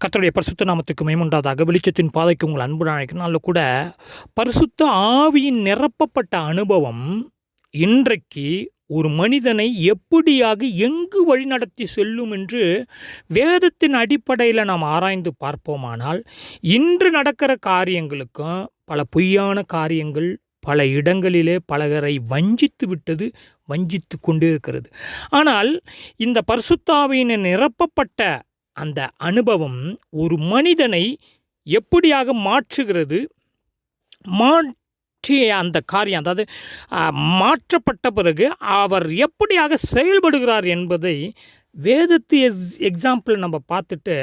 கத்தருடைய பரிசுத்த நாமத்துக்கு மேமுண்டாதாக வெளிச்சத்தின் பாதைக்கு உங்கள் அன்பு அழைக்கனால கூட பரிசுத்த ஆவியின் நிரப்பப்பட்ட அனுபவம் இன்றைக்கு ஒரு மனிதனை எப்படியாக எங்கு வழிநடத்தி செல்லும் என்று வேதத்தின் அடிப்படையில் நாம் ஆராய்ந்து பார்ப்போமானால் இன்று நடக்கிற காரியங்களுக்கும் பல பொய்யான காரியங்கள் பல இடங்களிலே பலகரை வஞ்சித்து விட்டது வஞ்சித்து கொண்டே இருக்கிறது ஆனால் இந்த பரிசுத்தாவியின் நிரப்பப்பட்ட அந்த அனுபவம் ஒரு மனிதனை எப்படியாக மாற்றுகிறது? மாற்றிய அந்த காரியம் அதாவது மாற்றப்பட்ட பிறகு அவர் எப்படியாக செயல்படுகிறார் என்பதை வேதத்து எஸ் எக்ஸாம்பிள் நம்ம பார்த்துட்டு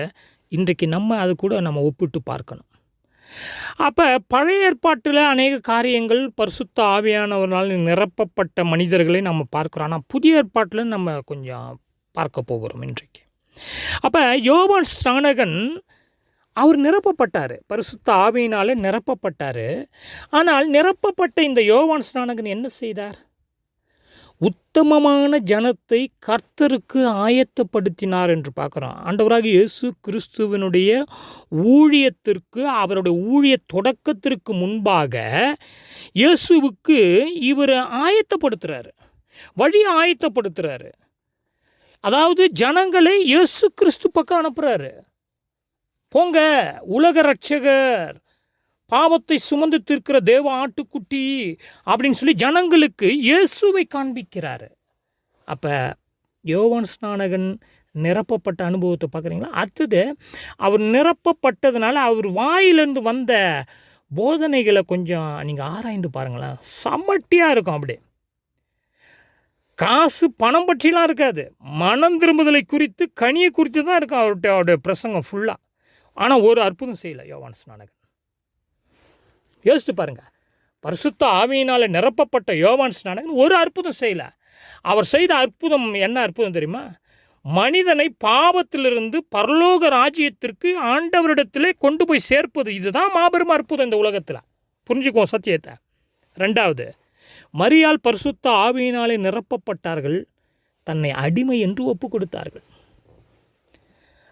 இன்றைக்கு நம்ம அது கூட நம்ம ஒப்பிட்டு பார்க்கணும். அப்போ பழைய ஏற்பாட்டில் அநேக காரியங்கள் பரிசுத்த ஆவியானவரால் நிரப்பப்பட்ட மனிதர்களை நம்ம பார்க்குறோம். ஆனால் புதிய ஏற்பாட்டில் நம்ம கொஞ்சம் பார்க்க போகிறோம் இன்றைக்கு. அப்போ யோவான் ஸ்நானகன் அவர் நிரப்பப்பட்டார். பரிசுத்த ஆவியினாலே நிரப்பப்பட்டார். ஆனால் நிரப்பப்பட்ட இந்த யோவான் ஸ்நானகன் என்ன செய்தார்? உத்தமமான ஜனத்தை கர்த்தருக்கு ஆயத்தப்படுத்தினார் என்று பார்க்குறோம். ஆண்டவராக இயேசு கிறிஸ்துவனுடைய ஊழியத்திற்கு அவருடைய ஊழிய தொடக்கத்திற்கு முன்பாக இயேசுவுக்கு இவர் ஆயத்தப்படுத்துகிறாரு வழி ஆயத்தப்படுத்துகிறாரு அதாவது ஜனங்களை இயேசு கிறிஸ்து பக்கம் அனுப்புகிறாரு போங்க உலக ரட்சகர் பாவத்தை சுமந்து தீர்க்கிற தேவ ஆட்டுக்குட்டி அப்படின்னு சொல்லி ஜனங்களுக்கு இயேசுவை காண்பிக்கிறாரு. அப்போ யோவான் ஸ்நானகன் நிரப்பப்பட்ட அனுபவத்தை பார்க்குறீங்களா? அடுத்தது அவர் நிரப்பப்பட்டதுனால அவர் வாயிலிருந்து வந்த போதனைகளை கொஞ்சம் நீங்கள் ஆராய்ந்து பாருங்களேன். சமட்டியாக இருக்கும் அப்படியே காசு பணம் பற்றிலாம் இருக்காது. மனம் திரும்புதலை குறித்து கனியை குறித்து தான் இருக்கும் அவருடைய அவருடைய பிரசங்கம் ஃபுல்லாக ஆனால் ஒரு அற்புதம் செய்யலை யோவான் ஸ்நானகன். யோசித்து பாருங்க. பரிசுத்த ஆவியினால் நிரப்பப்பட்ட யோவான் ஸ்நானகன் ஒரு அற்புதம் செய்யலை. அவர் செய்த அற்புதம் என்ன அற்புதம் தெரியுமா? மனிதனை பாவத்திலிருந்து பரலோக ராஜ்யத்திற்கு ஆண்டவரிடத்திலே கொண்டு போய் சேர்ப்பது. இதுதான் மாபெரும் அற்புதம் இந்த உலகத்தில். புரிஞ்சுக்குவோம் சத்தியத்தை. ரெண்டாவது மரியால் பரிசுத்த ஆவியினாலே நிரப்பப்பட்டார்கள். தன்னை அடிமை என்று ஒப்பு கொடுத்தார்கள்.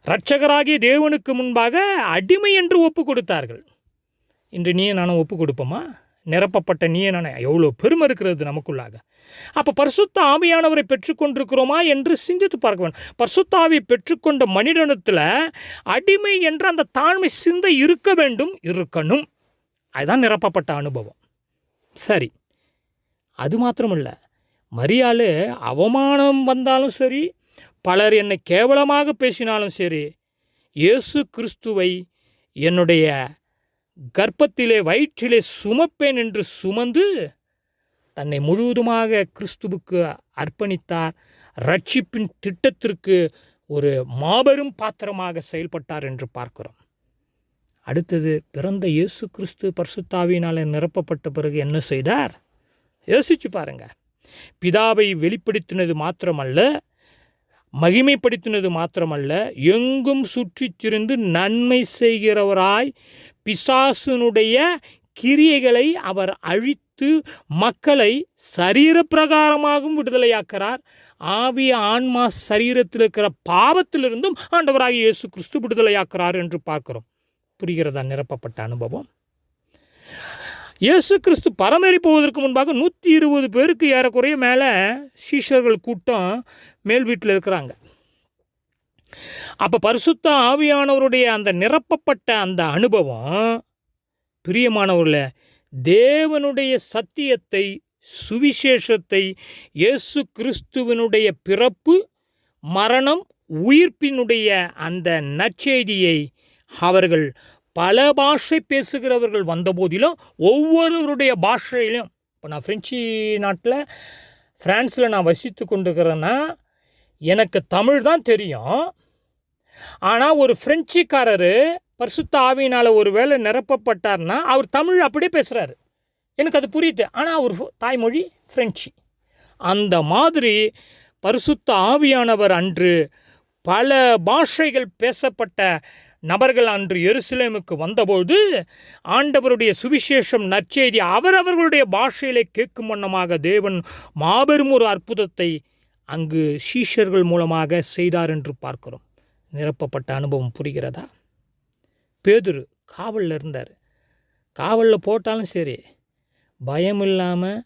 இரட்சகராகிய தேவனுக்கு முன்பாக அடிமை என்று ஒப்பு கொடுத்தார்கள். இன்று நீ நானும் ஒப்பு கொடுப்போமா? நிரப்பப்பட்ட நீயே நானே. எவ்வளோ பெருமை இருக்கிறது நமக்குள்ளாக. அப்போ பரிசுத்த ஆவியானவரை பெற்றுக்கொண்டிருக்கிறோமா என்று சிந்தித்து பார்க்க வேண்டும். பரிசுத்த ஆவியை பெற்றுக்கொண்ட மனிதனத்தில் அடிமை என்ற அந்த தாழ்மை சிந்தை இருக்க வேண்டும் இருக்கணும். அதுதான் நிரப்பப்பட்ட அனுபவம். சரி. அது மாத்திரமில்ல. மரியாள் அவமானம் வந்தாலும் சரி பலர் என்னை கேவலமாக பேசினாலும் சரி இயேசு கிறிஸ்துவை என்னுடைய கர்ப்பத்திலே வயிற்றிலே சுமப்பேன் என்று சுமந்து தன்னை முழுவதுமாக கிறிஸ்துவுக்கு அர்ப்பணித்தார். ரட்சிப்பின் திட்டத்திற்கு ஒரு மாபெரும் பாத்திரமாக செயல்பட்டார் என்று பார்க்கிறோம். அடுத்தது பிறந்த இயேசு கிறிஸ்து பர்சுத்தாவினாலே நிரப்பப்பட்ட பிறகு என்ன செய்தார்? யோசிச்சு பாருங்க. பிதாவை வெளிப்படுத்தினது மாத்திரமல்ல மகிமைப்படுத்தினது மாத்திரமல்ல எங்கும் சுற்றித் திரிந்து நன்மை செய்கிறவராய் பிசாசுனுடைய கிரியைகளை அவர் அழித்து மக்களை சரீரப்பிரகாரமாகவும் விடுதலையாக்கிறார். ஆவி ஆன்மா சரீரத்தில் இருக்கிற பாவத்திலிருந்தும் ஆண்டவராக இயேசு கிறிஸ்து விடுதலையாக்குறார் என்று பார்க்கிறோம். புரிகிறதா நிரப்பப்பட்ட அனுபவம்? இயேசு கிறிஸ்து பரமேறி போவதற்கு முன்பாக நூற்றி இருபது பேருக்கு ஏறக்குறைய மேலே சீஷர்கள் கூட்டம் மேல் வீட்டில் இருக்கிறாங்க. அப்போ பரிசுத்த ஆவியானவருடைய அந்த நிரப்பப்பட்ட அந்த அனுபவம் பிரியமானவர்கள தேவனுடைய சத்தியத்தை சுவிசேஷத்தை இயேசு கிறிஸ்துவனுடைய பிறப்பு மரணம் உயிர்ப்பினுடைய அந்த நற்செய்தியை அவர்கள் பல பாஷை பேசுகிறவர்கள் வந்தபோதிலும் ஒவ்வொருவருடைய பாஷையிலும் இப்போ நான் ஃப்ரெஞ்சு நாட்டில் ஃப்ரான்ஸில் நான் வசித்து கொண்டுக்கிறேன்னா எனக்கு தமிழ் தான் தெரியும். ஆனால் ஒரு ஃப்ரெஞ்சுக்காரர் பரிசுத்த ஆவியினால் ஒரு வேளை நிரப்பப்பட்டார்னா அவர் தமிழ் அப்படியே பேசுகிறாரு எனக்கு அது புரியுது. ஆனால் அவர் தாய்மொழி ஃப்ரெஞ்சு அந்த மாதிரி பரிசுத்த ஆவியானவர் அன்று பல பாஷைகள் பேசப்பட்ட நபர்கள் அன்று எருசலேமுக்கு வந்தபோது ஆண்டவருடைய சுவிசேஷம் நற்செய்தி அவரவர்களுடைய பாஷையிலே கேட்கும் வண்ணமாக தேவன் மாபெரும் ஒரு அற்புதத்தை அங்கு சீஷர்கள் மூலமாக செய்தார் என்று பார்க்கிறோம். நிரப்பப்பட்ட அனுபவம் புரிகிறதா? பேதுரு காவலில் இருந்தார். காவலில் போட்டாலும் சரி பயம் இல்லாமல்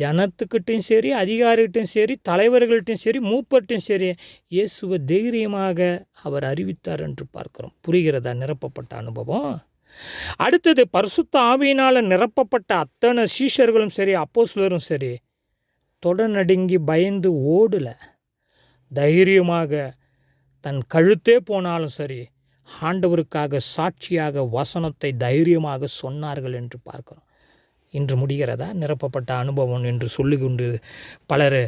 ஜனத்துக்கிட்டையும் சரி அதிகாரிகிட்டையும் சரி தலைவர்கள்ட்டையும் சரி மூப்பர்ட்டையும் சரி இயேசுவை தைரியமாக அவர் அறிவித்தார் என்று பார்க்கிறோம். புரிகிறதா? நிரப்பப்பட்ட அனுபவம். அடுத்தது பரிசுத்த ஆவியினால் நிரப்பப்பட்ட அத்தனை சீஷர்களும் சரி அப்போஸ்லரும் சரி தொடநடுங்கி பயந்து ஓடல. தைரியமாக தன் கழுத்தே போனாலும் சரி ஆண்டவருக்காக சாட்சியாக வசனத்தை தைரியமாக சொன்னார்கள் என்று பார்க்கிறோம். இன்று முடிகிறதா? நிரப்பப்பட்ட அனுபவம் என்று சொல்லிக்கொண்டு பலர்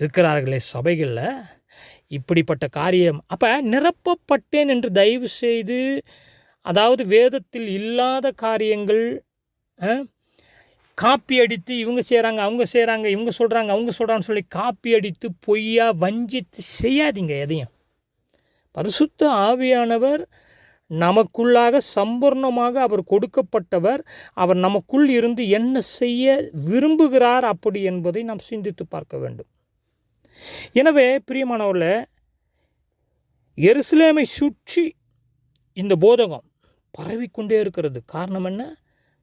இருக்கிறார்களே சபைகளில். இப்படிப்பட்ட காரியம் அப்போ நிரப்பப்பட்டேன் என்று தயவு செய்து அதாவது வேதத்தில் இல்லாத காரியங்கள் காப்பி அடித்து இவங்க செய்கிறாங்க அவங்க செய்கிறாங்க இவங்க சொல்கிறாங்க அவங்க சொல்கிறான்னு சொல்லி காப்பி அடித்து பொய்யா வஞ்சித்து செய்யாதீங்க எதையும். பரிசுத்த ஆவியானவர் நமக்குள்ளாக சம்பூர்ணமாக அவர் கொடுக்கப்பட்டவர். அவர் நமக்குள் இருந்து என்ன செய்ய விரும்புகிறார் அப்படி என்பதை நாம் சிந்தித்து பார்க்க வேண்டும். எனவே பிரியமானவர்களே எருசலேமை சுற்றி இந்த போதகம் பரவிக்கொண்டே இருக்கிறது. காரணம் என்ன?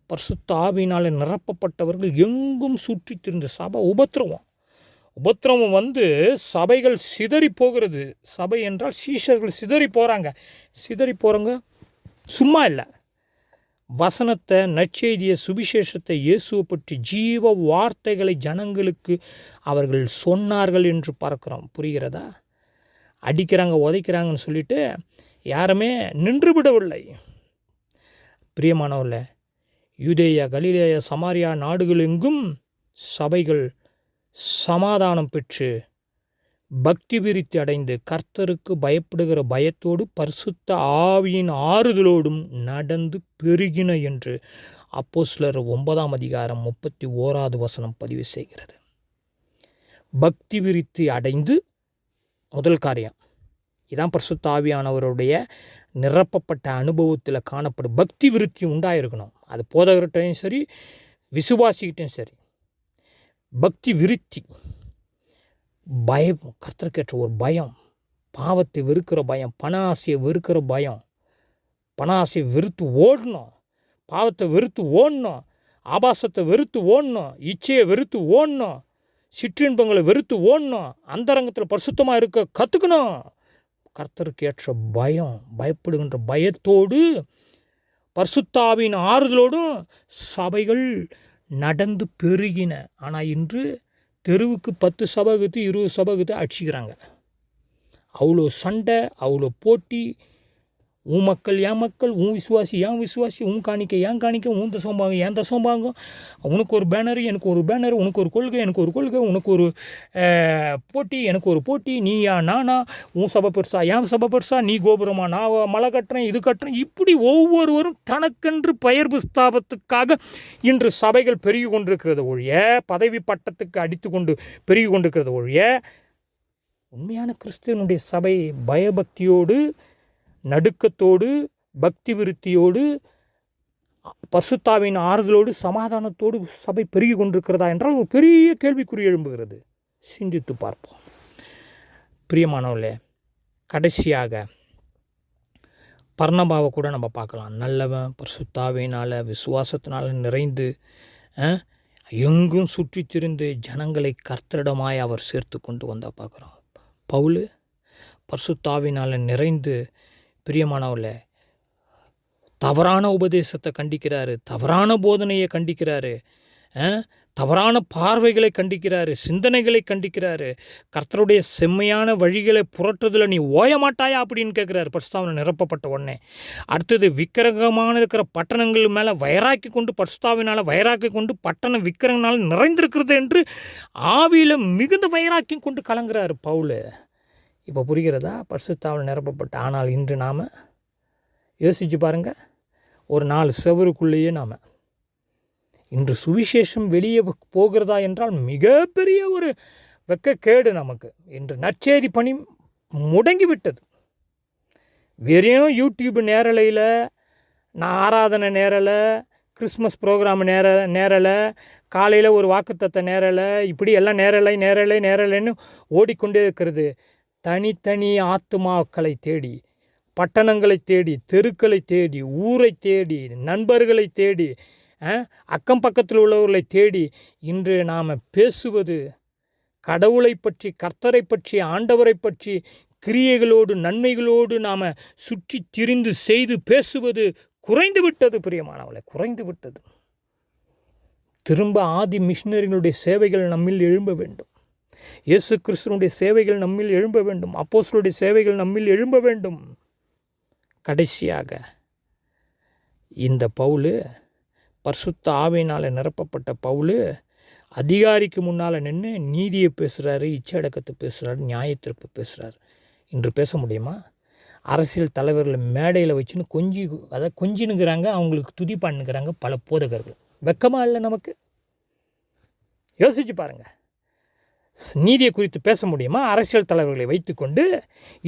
பரிசுத்த ஆவியினாலே நிரப்பப்பட்டவர்கள் எங்கும் சுற்றி திருந்த சபை உபத்திரவம். உபத்திரவம் வந்து சபைகள் சிதறி போகிறது. சபை என்றால் சீஷர்கள் சிதறி போகிறாங்க சிதறி போகிறவங்க சும்மா இல்லை. வசனத்தை நற்செய்திய சுவிசேஷத்தை இயேசுவை பற்றி ஜீவ வார்த்தைகளை ஜனங்களுக்கு அவர்கள் சொன்னார்கள் என்று பார்க்குறோம் புரிகிறதா? அடிக்கிறாங்க உதைக்கிறாங்கன்னு சொல்லிட்டு யாருமே நின்று விடவில்லை. பிரியமானவர்கள யூதேயா கலிலேயா சமாரியா நாடுகள் எங்கும் சபைகள் சமாதானம் பெற்று பக்தி விருத்தி அடைந்து கர்த்தருக்கு பயப்படுகிற பயத்தோடு பரிசுத்த ஆவியின் ஆறுதலோடும் நடந்து பெருகின என்று அப்போஸ்லர் ஒன்பதாம் அதிகாரம் முப்பத்தி ஓராவது வசனம் பதிவு செய்கிறது. பக்தி விருத்தி அடைந்து முதல் காரியம். இதான் பரிசுத்த ஆவியானவருடைய நிரப்பப்பட்ட அனுபவத்தில் காணப்படும் பக்தி விருத்தி உண்டாயிருக்கணும். அது போதகர்கிட்டையும் சரி விசுவாசிக்கிட்டையும் சரி. பக்தி விருத்தி. பயம் கர்த்தருக்கேற்ற ஒரு பயம் பாவத்தை வெறுக்கிற பயம் பண ஆசையை வெறுக்கிற பயம் பண ஆசையை வெறுத்து ஓடணும் பாவத்தை வெறுத்து ஓடணும் ஆபாசத்தை வெறுத்து ஓடணும் இச்சையை வெறுத்து ஓடணும் சிற்றின்பங்களை வெறுத்து ஓடணும் அந்தரங்கத்தில் பரிசுத்தமாக இருக்க கற்றுக்கணும் கர்த்தருக்கு ஏற்ற பயம் பயப்படுகின்ற பயத்தோடு பரிசுத்தாவின் ஆறுதலோடும் சபைகள் நடந்து பெருகின. ஆனால் இன்று தெருவுக்கு பத்து சபகத்து இருபது சபகத்து அடிச்சுக்கிறாங்க. அவ்வளோ சண்டை அவ்வளோ போட்டி உன் மக்கள் என் மக்கள் உன் விசுவாசி என் விசுவாசி உன் காணிக்கை என் காணிக்கை உன் தசம்பாங்க என் தசம்பாங்க உனக்கு ஒரு பேனர் எனக்கு ஒரு பேனர் உனக்கு ஒரு கொள்கை எனக்கு ஒரு கொள்கை உனக்கு ஒரு போட்டி எனக்கு ஒரு போட்டி நீயா நானா உன் சபை பெருசா என் சபை பெருசா நீ கோபுரமா நான் மலை கட்டுறேன் இது கட்டுறேன். இப்படி ஒவ்வொருவரும் தனக்கென்று பெயர் புஸ்தாபத்துக்காக இன்று சபைகள் பெருகி கொண்டிருக்கிறது ஒழிய பதவி பட்டத்துக்கு அடித்து கொண்டு பெருகி கொண்டிருக்கிறது ஒழிய உண்மையான கிறிஸ்துவனுடைய சபை பயபக்தியோடு நடுக்கத்தோடு பக்தி விருத்தியோடு பசுத்தாவின் ஆறுதலோடு சமாதானத்தோடு சபை பெருகி கொண்டிருக்கிறதா என்றால் ஒரு பெரிய கேள்விக்குறி எழும்புகிறது. சிந்தித்து பார்ப்போம். பிரியமானவர்களே கடைசியாக பர்ணபாவை கூட நம்ம பார்க்கலாம். நல்லவன் பரிசுத்தாவினால் விசுவாசத்தினால் நிறைந்து எங்கும் சுற்றி திரிந்து ஜனங்களை கர்த்தரிடமாய் அவர் சேர்த்து கொண்டு வந்தால் பார்க்குறோம். பவுல் பர்சுத்தாவினால் நிறைந்து பிரியமானவர்கள தவறான உபதேசத்தை கண்டிக்கிறாரு தவறான போதனையை கண்டிக்கிறாரு தவறான பார்வைகளை கண்டிக்கிறாரு சிந்தனைகளை கண்டிக்கிறாரு கர்த்தருடைய செம்மையான வழிகளை புரட்டுறதுல நீ ஓய மாட்டாயா அப்படின்னு கேட்குறாரு. பர்ஸ்தாவனை நிரப்பப்பட்ட உடனே அடுத்தது விக்கிரகமான இருக்கிற பட்டணங்கள் மேலே வயராக்கி கொண்டு பர்ஸ்தாவினால் வயராக்கி கொண்டு பட்டணம் விக்கிரகனால் நிறைந்திருக்கிறது என்று ஆவியில் மிகுந்த வயராக்கியம் கொண்டு கலங்குறாரு பவுல். இப்போ புரிகிறதா? பரிசுத்தாவில் நிரப்பப்பட்ட ஆனால் இன்று நாம் யோசிச்சு பாருங்கள் ஒரு நாலு செவருக்குள்ளேயே நாம். இன்று சுவிசேஷம் வெளியே போகிறதா என்றால் மிகப்பெரிய ஒரு வெக்கக்கேடு நமக்கு. இன்று நற்செய்தி பணி முடங்கி விட்டது வெறும் யூடியூப் நேரலையில் நான் ஆராதனை நேரலை கிறிஸ்மஸ் ப்ரோக்ராம் நேர நேரலை காலையில் ஒரு வாக்குத்தத்தை நேரலை இப்படி எல்லாம் நேரலை நேரலை நேரலைன்னு ஓடிக்கொண்டே இருக்கிறது. தனித்தனி ஆத்துமாக்களை தேடி பட்டணங்களை தேடி தெருக்களை தேடி ஊரை தேடி நண்பர்களை தேடி அக்கம் பக்கத்தில் உள்ளவர்களை தேடி இன்று நாம் பேசுவது கடவுளை பற்றி கர்த்தரை பற்றி ஆண்டவரை பற்றி கிரியைகளோடு நன்மைகளோடு நாம் சுற்றி திரிந்து செய்து பேசுவது குறைந்து விட்டது பிரியமானவளை குறைந்து விட்டது. திரும்ப ஆதி மிஷினரிகளுடைய சேவைகள் நம்மில் எழும்ப வேண்டும். இயேசு கிறிஸ்துவனுடைய சேவைகள் நம்மில் எழும்ப வேண்டும். அப்போஸ்டருடைய சேவைகள் நம்மில் எழும்ப வேண்டும். கடைசியாக இந்த பவுலு பர்சுத்த ஆவையினால் நிரப்பப்பட்ட பவுலு அதிகாரிக்கு முன்னால் நின்று நீதியை பேசுகிறாரு இச்சடக்கத்தை பேசுகிறாரு நியாயத்திற்பு பேசுகிறாரு இன்று பேச முடியுமா? அரசியல் தலைவர்களை மேடையில் வச்சுன்னு கொஞ்சி அதாவது கொஞ்சினுங்கிறாங்க அவங்களுக்கு துதி பண்ணுங்கிறாங்க பல போதகர்கள். வெக்கமாக இல்லை நமக்கு? யோசிச்சு பாருங்கள் நீதியை குறித்து பேச முடியுமா? அரசியல் தலைவர்களை வைத்துக்கொண்டு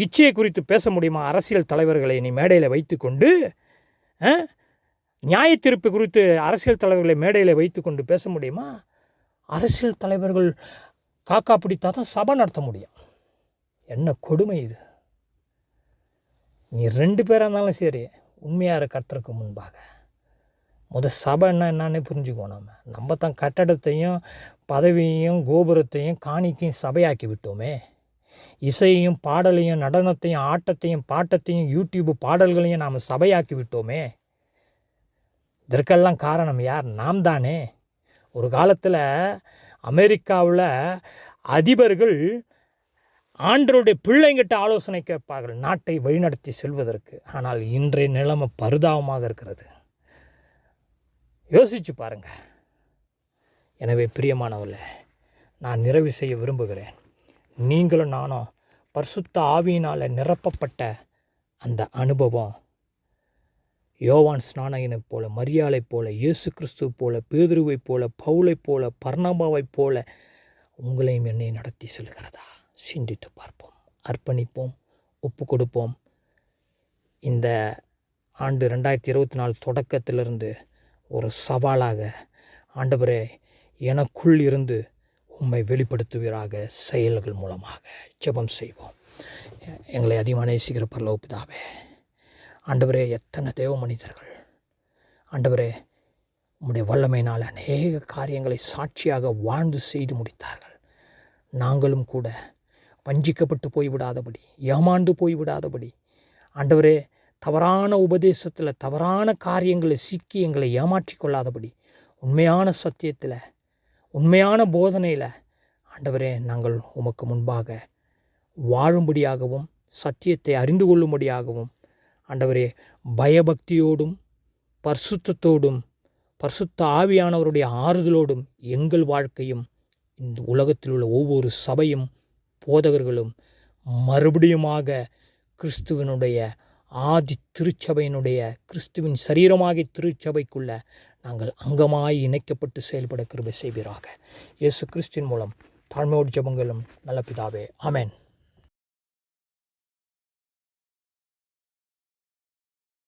இச்சையை குறித்து பேச முடியுமா? அரசியல் தலைவர்களை நீ மேடையில் வைத்துக்கொண்டு நியாய தீர்ப்பு குறித்து அரசியல் தலைவர்களை மேடையில் வைத்துக்கொண்டு பேச முடியுமா? அரசியல் தலைவர்கள் காக்கா பிடித்தா தான் சபை நடத்த முடியும். என்ன கொடுமை இது? நீ ரெண்டு பேராக இருந்தாலும் சரி உண்மையாக கர்த்தருக்கு முன்பாக. முத சபைன்னா என்னன்னு புரிஞ்சுக்கோ நம்ம நம்ம தான் கட்டடத்தையும் பதவியையும் கோபுரத்தையும் காணிக்கையும் சபையாக்கி விட்டோமே. இசையையும் பாடலையும் நடனத்தையும் ஆட்டத்தையும் பாட்டத்தையும் யூடியூப் பாடல்களையும் நாம் சபையாக்கி விட்டோமே. இதற்கெல்லாம் காரணம் யார்? நாம் தானே. ஒரு காலத்தில் அமெரிக்காவில் அதிபர்கள் ஆண்டருடைய பிள்ளைங்கிட்ட ஆலோசனை கேட்பார்கள் நாட்டை வழிநடத்தி செல்வதற்கு. ஆனால் இன்றைய நிலைமை பரிதாபமாக இருக்கிறது. யோசிச்சு பாருங்கள் எனவே பிரியமானவர்களே நான் நிறைவு செய்ய விரும்புகிறேன். நீங்களும் நானும் பரிசுத்த ஆவியினால் நிரப்பப்பட்ட அந்த அனுபவம் யோவான் ஸ்நானகனைப் போல மரியாளைப் போல இயேசு கிறிஸ்துவை போல பேதுருவைப் போல பவுலைப் போல பர்ணபாவைப் போல உங்களையும் என்னை நடத்தி செல்கிறதா? சிந்தித்து பார்ப்போம் அர்ப்பணிப்போம் ஒப்பு கொடுப்போம். இந்த ஆண்டு ரெண்டாயிரத்தி இருபத்தி நாலு தொடக்கத்திலிருந்து ஒரு சவாலாக ஆண்டவரே எனக்குள் இருந்து உம்மை வெளிப்படுத்துவீராக செயல்கள் மூலமாக. ஜெபம் செய்வோம். எங்களை அதிகமாக நேசிக்கிற பரலோபிதாவே ஆண்டவரே எத்தனை தேவ மனிதர்கள். ஆண்டவரே உம்முடைய வல்லமையினால் அநேக காரியங்களை சாட்சியாக வாழ்ந்து செய்து முடித்தார்கள். நாங்களும் கூட வஞ்சிக்கப்பட்டு போய்விடாதபடி ஏமாண்டு போய்விடாதபடி ஆண்டவரே தவறான உபதேசத்தில் தவறான காரியங்களை சிக்கி எங்களை ஏமாற்றிக் கொள்ளாதபடி உண்மையான சத்தியத்தில் உண்மையான போதனையில் ஆண்டவரே நாங்கள் உமக்கு முன்பாக வாழும்படியாகவும் சத்தியத்தை அறிந்து கொள்ளும்படியாகவும் ஆண்டவரே பயபக்தியோடும் பரிசுத்தத்தோடும் பரிசுத்த ஆவியானவருடைய ஆறுதலோடும் எங்கள் வாழ்க்கையும் இந்த உலகத்தில் உள்ள ஒவ்வொரு சபையும் போதகர்களும் மறுபடியுமாக கிறிஸ்துவனுடைய ஆதி திருச்சபையினுடைய கிறிஸ்துவின் சரீரமாகிய திருச்சபைக்குள்ள நாங்கள் அங்கமாய் இணைக்கப்பட்டு செயல்பட கிருபை செய்வீராக. இயேசு கிறிஸ்டின் மூலம் தாழ்மையோடு ஜபங்களும் நல்ல பிதாவே. ஆமென்.